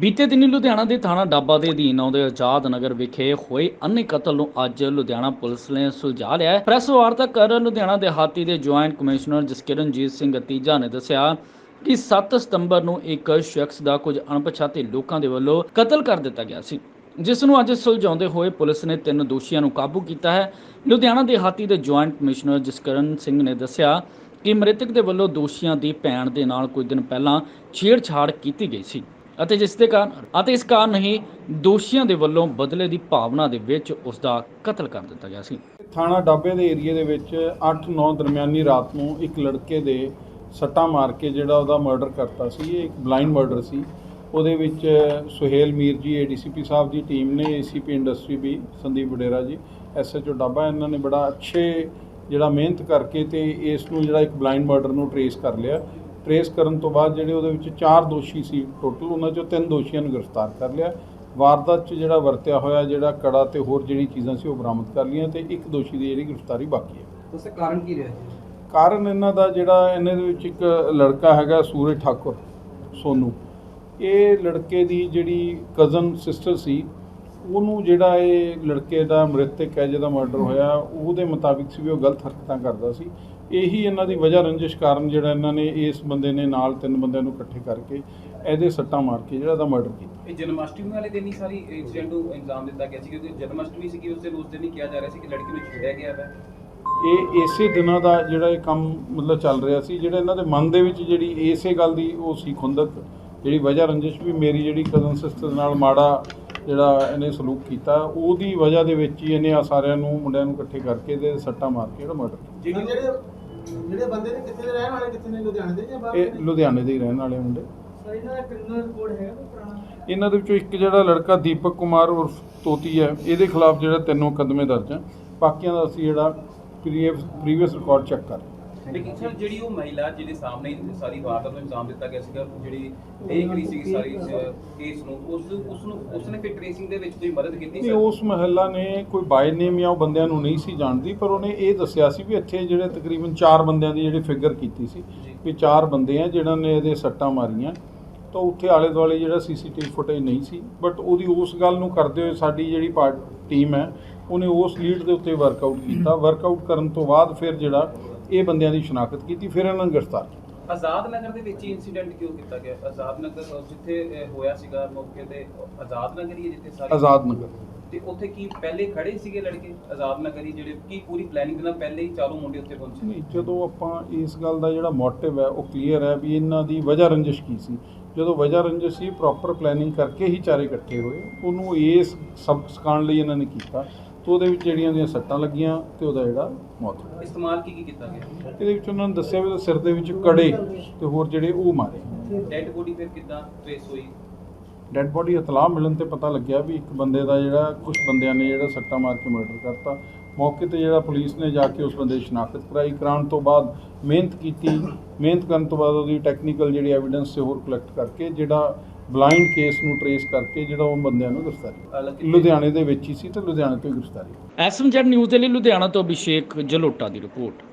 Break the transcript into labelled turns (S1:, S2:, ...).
S1: ਬੀਤੇ ਦਿਨੀ ਲੁਧਿਆਣਾ ਦੇ ਥਾਣਾ ਡਾਬਾ ਦੇ ਅਧੀਨ ਆਉਂਦੇ ਆਜ਼ਾਦ ਨਗਰ ਵਿਖੇ ਹੋਏ ਅੰਨੇ ਕਤਲ ਨੂੰ ਅੱਜ ਲੁਧਿਆਣਾ ਪੁਲਿਸ ਨੇ ਸੁਲਝਾ ਲਿਆ ਹੈ। ਪ੍ਰੈਸ ਵਾਰਤਾ ਕਰ ਲੁਧਿਆਣਾ ਦੇਹਾਤੀ ਦੇ ਜੁਆਇੰਟ ਕਮਿਸ਼ਨਰ ਜਸਕਿਰਨਜੀਤ ਸਿੰਘ ਅਤੀਜਾ ਨੇ ਦੱਸਿਆ ਕਿ 7 ਸਤੰਬਰ ਨੂੰ ਇੱਕ ਸ਼ਖਸ ਦਾ ਕੁਝ ਅਣਪਛਾਤੇ ਲੋਕਾਂ ਦੇ ਵੱਲੋਂ ਕਤਲ ਕਰ ਦਿੱਤਾ ਗਿਆ ਸੀ। ਜਿਸ ਨੂੰ ਅੱਜ ਸੁਲਝਾਉਂਦੇ ਹੋਏ ਪੁਲਿਸ ਨੇ ਤਿੰਨ ਦੋਸ਼ੀਆਂ ਨੂੰ ਕਾਬੂ ਕੀਤਾ ਹੈ। ਲੁਧਿਆਣਾ ਦੇਹਾਤੀ ਦੇ ਜੁਆਇੰਟ ਕਮਿਸ਼ਨਰ ਜਸਕਰਨ ਸਿੰਘ ਨੇ ਦੱਸਿਆ ਕਿ ਮ੍ਰਿਤਕ ਦੇ ਵੱਲੋਂ ਦੋਸ਼ੀਆਂ ਦੀ ਭੈਣ ਦੇ ਨਾਲ ਕੁਝ ਦਿਨ ਪਹਿਲਾਂ ਛੇੜਛਾੜ ਕੀਤੀ ਗਈ ਸੀ। ਅਤੇ ਜਿਸ ਦੇ ਕਾਰਨ ਅਤੇ ਇਸ ਕਾਰਨ ਹੀ ਦੋਸ਼ੀਆਂ ਦੇ ਵੱਲੋਂ ਬਦਲੇ ਦੀ ਭਾਵਨਾ ਦੇ ਵਿੱਚ ਉਸ ਦਾ ਕਤਲ ਕਰ ਦਿੱਤਾ ਗਿਆ ਸੀ।
S2: ਥਾਣਾ ਡਾਬੇ ਦੇ ਏਰੀਏ ਦੇ ਵਿੱਚ 8-9 ਦਰਮਿਆਨੀ ਰਾਤ ਨੂੰ ਇੱਕ ਲੜਕੇ ਦੇ ਸੱਟਾਂ ਮਾਰ ਕੇ ਜਿਹੜਾ ਉਹਦਾ ਮਰਡਰ ਕਰਤਾ ਸੀ, ਇਹ ਇੱਕ ਬਲਾਈਂਡ ਮਰਡਰ ਸੀ। ਉਹਦੇ ਵਿੱਚ ਸੁਹੇਲ ਮੀਰ ਜੀ ਏਡੀਸੀਪੀ ਸਾਹਿਬ ਦੀ ਟੀਮ ਨੇ ਏਸੀਪੀ ਇੰਡਸਟਰੀ ਵੀ, ਸੰਦੀਪ ਵਡੇਰਾ ਜੀ ਐਸਐਚਓ ਡਾਬਾ, ਇਹਨਾਂ ਨੇ ਬੜਾ ਅੱਛੇ ਜਿਹੜਾ ਮਿਹਨਤ ਕਰਕੇ ਤੇ ਇਸ ਨੂੰ ਜਿਹੜਾ ਇੱਕ ਬਲਾਈਂਡ ਮਰਡਰ ਨੂੰ ਟਰੇਸ ਕਰ ਲਿਆ। ਟਰੇਸ ਕਰਨ ਤੋਂ ਬਾਅਦ ਜਿਹੜੇ ਉਹਦੇ ਵਿੱਚ ਚਾਰ ਦੋਸ਼ੀ ਸੀ ਟੋਟਲ ਉਹਨਾਂ ਚੋਂ ਤਿੰਨ ਦੋਸ਼ੀਆਂ ਨੂੰ ਗ੍ਰਿਫਤਾਰ ਕਰ ਲਿਆ। ਵਾਰਦਾਤ 'ਚ ਜਿਹੜਾ ਵਰਤਿਆ ਹੋਇਆ ਜਿਹੜਾ ਕੜਾ ਤੇ ਹੋਰ ਜਿਹੜੀ ਚੀਜ਼ਾਂ ਸੀ ਉਹ ਬਰਾਮਦ ਕਰ ਲਈਆਂ ਤੇ ਇੱਕ ਦੋਸ਼ੀ ਦੀ ਜਿਹੜੀ ਗ੍ਰਿਫਤਾਰੀ ਬਾਕੀ ਹੈ।
S3: ਉਸੇ ਕਾਰਨ ਕੀ ਰਿਹਾ ਜੀ?
S2: ਕਾਰਨ ਇਹਨਾਂ ਦਾ ਜਿਹੜਾ ਇਹਨਾਂ ਦੇ ਵਿੱਚ ਇੱਕ ਲੜਕਾ ਹੈਗਾ ਸੂਰਜ ਠਾਕੁਰ ਸੋਨੂ। ਇਹ ਲੜਕੇ ਦੀ ਜਿਹੜੀ ਕਜ਼ਨ ਸਿਸਟਰ ਸੀ ਉਹਨੂੰ ਜਿਹੜਾ ਇਹ ਲੜਕੇ ਦਾ ਮ੍ਰਿਤਕ ਹੈ ਜਿਹਦਾ ਮਰਡਰ ਹੋਇਆ ਉਹਦੇ ਮੁਤਾਬਿਕ ਸੀ ਵੀ ਉਹ ਗਲਤ ਹਰਕਤਾਂ ਕਰਦਾ ਸੀ। ਇਹੀ ਇਹਨਾਂ ਦੀ ਵਜ੍ਹਾ ਰੰਜਿਸ਼ ਕਾਰਨ ਜਿਹੜਾ ਇਹਨਾਂ ਨੇ ਇਸ ਬੰਦੇ ਨੇ ਨਾਲ ਤਿੰਨ ਬੰਦਿਆਂ ਨੂੰ ਇਕੱਠੇ ਕਰਕੇ ਇਹਦੇ ਸੱਟਾਂ ਮਾਰ ਕੇ ਜਿਹੜਾ ਇਹਦਾ ਮਰਡਰ ਕੀਤਾ।
S4: ਇਹ ਜਨਮਾਸ਼ਟਮੀ ਵਾਲੇ ਦਿਨ ਹੀ ਸਾਰੀ ਇਨਸੀਡੈਂਟ ਨੂੰ ਇੰਜਾਮ ਦਿੱਤਾ ਗਿਆ ਸੀ ਕਿਉਂਕਿ ਜਨਮਾਸ਼ਟਮੀ ਸੀ ਕਿ ਉਸ ਦਿਨ ਉਸ ਦਿਨ ਹੀ ਕਿਹਾ ਜਾ ਰਿਹਾ ਸੀ ਕਿ ਲੜਕੀ ਨੂੰ ਛੇੜਿਆ ਗਿਆ ਹੈ
S2: ਇਹ ਇਸੇ ਦਿਨਾਂ ਦਾ ਜਿਹੜਾ ਇਹ ਕੰਮ ਮਤਲਬ ਚੱਲ ਰਿਹਾ ਸੀ ਜਿਹੜਾ ਇਹਨਾਂ ਦੇ ਮਨ ਦੇ ਵਿੱਚ ਜਿਹੜੀ ਇਸੇ ਗੱਲ ਦੀ ਉਹ ਸੀ ਖੁੰਦਕ ਜਿਹੜੀ ਵਜ੍ਹਾ ਰੰਜਿਸ਼ ਵੀ ਮੇਰੀ ਜਿਹੜੀ ਕਜ਼ਨ ਸਿਸਟਰ ਨਾਲ ਮਾੜਾ ਜਿਹੜਾ ਇਹਨੇ ਸਲੂਕ ਕੀਤਾ ਉਹਦੀ ਵਜ੍ਹਾ ਦੇ ਵਿੱਚ ਹੀ ਇਹਨੇ ਆ ਸਾਰਿਆਂ ਨੂੰ ਮੁੰਡਿਆਂ ਨੂੰ ਇਕੱਠੇ ਕਰਕੇ ਤੇ ਸੱਟਾਂ ਮਾਰ ਕੇ ਜਿਹੜਾ ਮਰਡਰ ਕੀਤਾ।
S3: ਜਿਹੜੇ ਜਿਹੜੇ ਬੰਦੇ ਨੇ ਕਿੱਥੇ ਦੇ ਰਹਿਣ ਵਾਲੇ ਕਿੱਥੇ ਨੇ ਲੁਧਿਆਣੇ ਦੇ ਜਾਂ ਬਾਹਰ
S2: ਇਹ ਲੁਧਿਆਣੇ ਦੇ ਹੀ ਰਹਿਣ ਵਾਲੇ ਮੁੰਡੇ।
S3: ਸਰ ਇਹਨਾਂ ਦਾ ਕ੍ਰਿਮੀਨਲ ਰਿਕਾਰਡ ਹੈਗਾ ਕੋਈ ਪੁਰਾਣਾ?
S2: ਇਹਨਾਂ ਦੇ ਵਿੱਚੋਂ ਇੱਕ ਜਿਹੜਾ ਲੜਕਾ ਦੀਪਕ ਕੁਮਾਰ ਉਰਫ ਤੋਤੀ ਹੈ ਇਹਦੇ ਖਿਲਾਫ ਜਿਹੜਾ ਤਿੰਨ ਮੁਕੱਦਮੇ ਦਰਜ ਹੈ ਬਾਕੀਆਂ ਦਾ ਅਸੀਂ ਜਿਹੜਾ ਪ੍ਰੀਵੀਅਸ ਰਿਕਾਰਡ ਚੈੱਕ ਕਰ ਰਹੇ ਹਾਂ।
S4: ਲੇਕਿਨ ਸਰ ਜਿਹੜੀ ਉਹ ਮਹਿਲਾ ਜਿਹਦੇ ਸਾਹਮਣੇ ਸਾਰੀ ਵਾਰਦਾਤ ਨੂੰ ਇੰਜਾਮ ਦਿੱਤਾ ਗਿਆ ਸੀਗਾ ਜਿਹੜੀ ਦੇਖ ਰਹੀ ਸੀ ਸਾਰੀ ਕੇਸ ਨੂੰ ਉਸ ਉਸ ਨੂੰ ਉਸਨੇ ਫਿਰ ਟ੍ਰੇਸਿੰਗ ਦੇ ਵਿੱਚ ਕੋਈ ਮਦਦ ਕੀਤੀ ਸਰ?
S2: ਉਸ ਮਹੱਲਾ ਨੇ ਕੋਈ ਬਾਈ ਨੇਮ ਜਾਂ ਉਹ ਬੰਦਿਆਂ ਨੂੰ ਨਹੀਂ ਸੀ ਜਾਣਦੀ ਪਰ ਉਹਨੇ ਇਹ ਦੱਸਿਆ ਸੀ ਵੀ ਇੱਥੇ ਜਿਹੜੇ ਤਕਰੀਬਨ 4 ਬੰਦਿਆਂ ਦੀ ਜਿਹੜੀ ਫਿਗਰ ਕੀਤੀ ਸੀ। ਵੀ 4 ਬੰਦੇ ਆ ਜਿਨ੍ਹਾਂ ਨੇ ਇਹਦੇ ਸੱਟਾਂ ਮਾਰੀਆਂ ਤਾਂ ਉੱਥੇ ਆਲੇ ਦੁਆਲੇ ਜਿਹੜਾ ਸੀਸੀਟੀਵੀ ਫੁਟੇਜ ਨਹੀਂ ਸੀ ਬਟ ਉਹਦੀ ਉਸ ਗੱਲ ਨੂੰ ਕਰਦੇ ਹੋਏ ਸਾਡੀ ਜਿਹੜੀ ਪਾਰਟ ਟੀਮ ਹੈ ਉਹਨੇ ਉਸ ਲੀਡ ਦੇ ਉੱਤੇ ਵਰਕਆਊਟ ਕੀਤਾ। ਵਰਕਆਊਟ ਕਰਨ ਤੋਂ ਬਾਅਦ ਫਿਰ ਜਿਹੜਾ ਇਹ ਬੰਦਿਆਂ ਦੀ ਸ਼ਨਾਖਤ ਕੀਤੀ ਫਿਰ ਇਹਨਾਂ ਨੂੰ ਗ੍ਰਿਫਤਾਰ ਕੀਤਾ।
S4: ਆਜ਼ਾਦ ਨਗਰ ਦੇ ਵਿੱਚ ਇਨਸੀਡੈਂਟ ਕਿਉਂ ਕੀਤਾ ਗਿਆ? ਆਜ਼ਾਦ ਨਗਰ ਜਿੱਥੇ ਹੋਇਆ ਸੀਗਾ ਮੌਕੇ ਤੇ ਆਜ਼ਾਦ ਨਗਰ ਹੀ ਜਿੱਥੇ ਸਾਰੀ
S2: ਆਜ਼ਾਦ ਨਗਰ।
S4: ਤੇ ਉੱਥੇ ਕੀ ਪਹਿਲੇ ਖੜੇ ਸੀਗੇ ਲੜਕੇ? ਆਜ਼ਾਦ ਨਗਰ ਹੀ ਜਿਹੜੇ ਕੀ ਪੂਰੀ ਪਲੈਨਿੰਗ ਨਾਲ ਪਹਿਲੇ ਹੀ ਚਾਲੂ ਮੁੰਡੇ ਉੱਥੇ ਪਹੁੰਚੇ?
S2: ਨਹੀਂ ਜਦੋਂ ਆਪਾਂ ਇਸ ਗੱਲ ਦਾ ਜਿਹੜਾ ਮੋਟਿਵ ਹੈ ਉਹ ਕਲੀਅਰ ਹੈ ਵੀ ਇਹਨਾਂ ਦੀ ਵਜ੍ਹਾ ਰੰਜਿਸ਼ ਕੀ ਸੀ। ਜਦੋਂ ਵਜ੍ਹਾ ਰੰਜਿਸ਼ ਸੀ ਪ੍ਰੋਪਰ ਪਲੈਨਿੰਗ ਕਰਕੇ ਹੀ ਚਾਰੇ ਇਕੱਠੇ ਹੋਏ। ਉਹਨੂੰ ਇਸ ਸਬਕ ਸਿਖਾਉਣ ਲਈ ਇਹਨਾਂ ਨੇ ਕੀਤਾ। ਤੇ ਉਹਦੇ ਵਿੱਚ ਜਿਹੜੀਆਂ ਦੀਆਂ ਸੱਟਾਂ ਲੱਗੀਆਂ ਤੇ ਉਹਦਾ ਜਿਹੜਾ ਮੌਤ ਹੋਈ
S4: ਇਸਤੇਮਾਲ ਕੀ ਕੀ ਕੀਤਾ ਗਿਆ?
S2: ਇਹਦੇ ਵਿੱਚ ਉਹਨਾਂ ਨੇ ਦੱਸਿਆ ਵੀ ਉਹਦੇ ਸਿਰ ਦੇ ਵਿੱਚ ਕੜੇ ਤੇ ਹੋਰ ਜਿਹੜੇ ਉਹ ਮਾਰੇ।
S4: ਡੈਡ ਬੋਡੀ ਫਿਰ ਕਿੱਦਾਂ ਟ੍ਰੇਸ ਹੋਈ?
S2: ਡੈੱਡ ਬੋਡੀ ਇਤਲਾਹ ਮਿਲਣ ਤੇ ਪਤਾ ਲੱਗਿਆ ਵੀ ਇੱਕ ਬੰਦੇ ਦਾ ਜਿਹੜਾ ਕੁਝ ਬੰਦਿਆਂ ਨੇ ਜਿਹੜਾ ਸੱਟਾਂ ਮਾਰ ਕੇ ਮਰਡਰ ਕਰਤਾ। ਮੌਕੇ ਤੇ ਜਿਹੜਾ ਪੁਲਿਸ ਨੇ ਜਾ ਕੇ ਉਸ ਬੰਦੇ ਦੀ ਸ਼ਨਾਖਤ ਕਰਾਈ। ਕਰਾਉਣ ਤੋਂ ਬਾਅਦ ਮਿਹਨਤ ਕੀਤੀ। ਮਿਹਨਤ ਕਰਨ ਤੋਂ ਬਾਅਦ ਉਹਦੀ ਟੈਕਨੀਕਲ ਜਿਹੜੀ ਐਵੀਡੈਂਸ ਤੇ ਹੋਰ ਕਲੈਕਟ ਕਰਕੇ ਜਿਹੜਾ ਬਲਾਈਂਡ ਕੇਸ ਨੂੰ ਟਰੇਸ ਕਰਕੇ ਜਿਹੜਾ ਉਹ ਬੰਦਿਆਂ ਨੂੰ ਗ੍ਰਿਫਤਾਰੀ ਲੁਧਿਆਣੇ ਦੇ ਵਿੱਚ ਹੀ ਸੀ ਤੇ ਲੁਧਿਆਣੇ ਤੋਂ ਹੀ ਗ੍ਰਿਫਤਾਰੀ
S1: ਐਸਐਮਜੈਡ ਨਿਊਜ਼ ਦੇ ਲਈ ਲੁਧਿਆਣਾ ਤੋਂ ਅਭਿਸ਼ੇਕ ਜਲੋਟਾ ਦੀ ਰਿਪੋਰਟ।